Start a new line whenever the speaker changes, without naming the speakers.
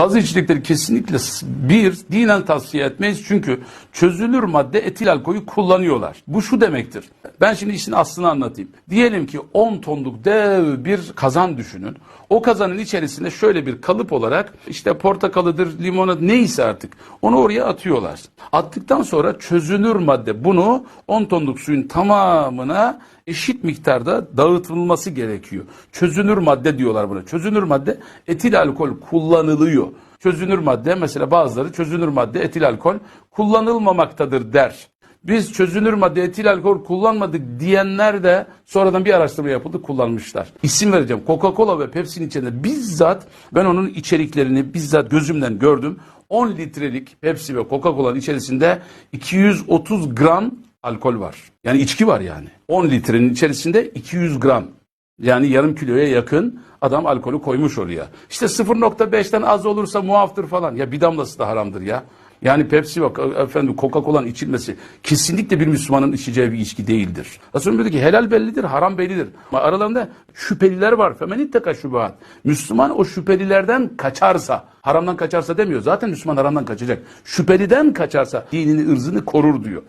Gazlı içecekleri kesinlikle bir dinen tavsiye etmeyiz çünkü çözünür madde etil alkolü kullanıyorlar. Bu şu demektir. Ben şimdi işin aslını anlatayım. Diyelim ki 10 tonluk dev bir kazan düşünün. O kazanın içerisinde şöyle bir kalıp olarak işte portakalıdır, limonat neyse artık onu oraya atıyorlar. Attıktan sonra çözünür madde bunu 10 tonluk suyun tamamına eşit miktarda dağıtılması gerekiyor. Çözünür madde diyorlar buna. Çözünür madde etil alkol kullanılıyor. Çözünür madde mesela bazıları çözünür madde etil alkol kullanılmamaktadır der. Biz çözünür madde etil alkol kullanmadık diyenler de sonradan bir araştırma yapıldı kullanmışlar. İsim vereceğim. Coca-Cola ve Pepsi'nin içinde bizzat ben onun içeriklerini bizzat gözümden gördüm. 10 litrelik Pepsi ve Coca-Cola'nın içerisinde 230 gram alkol var. Yani içki var yani. 10 litrenin içerisinde 200 gram. Yani yarım kiloya yakın adam alkolü koymuş oraya. İşte 0.5'ten az olursa muaftır falan. Ya bir damlası da haramdır ya. Yani Pepsi bak efendim Coca-Cola'nın içilmesi kesinlikle bir Müslümanın içeceği bir içki değildir. Resulullah diyor ki helal bellidir, haram bellidir. Ama aralarında şüpheliler var. Femenit teka şübahat. Müslüman o şüphelilerden kaçarsa, haramdan kaçarsa demiyor. Zaten Müslüman haramdan kaçacak. Şüpheliden kaçarsa dinini, ırzını korur diyor.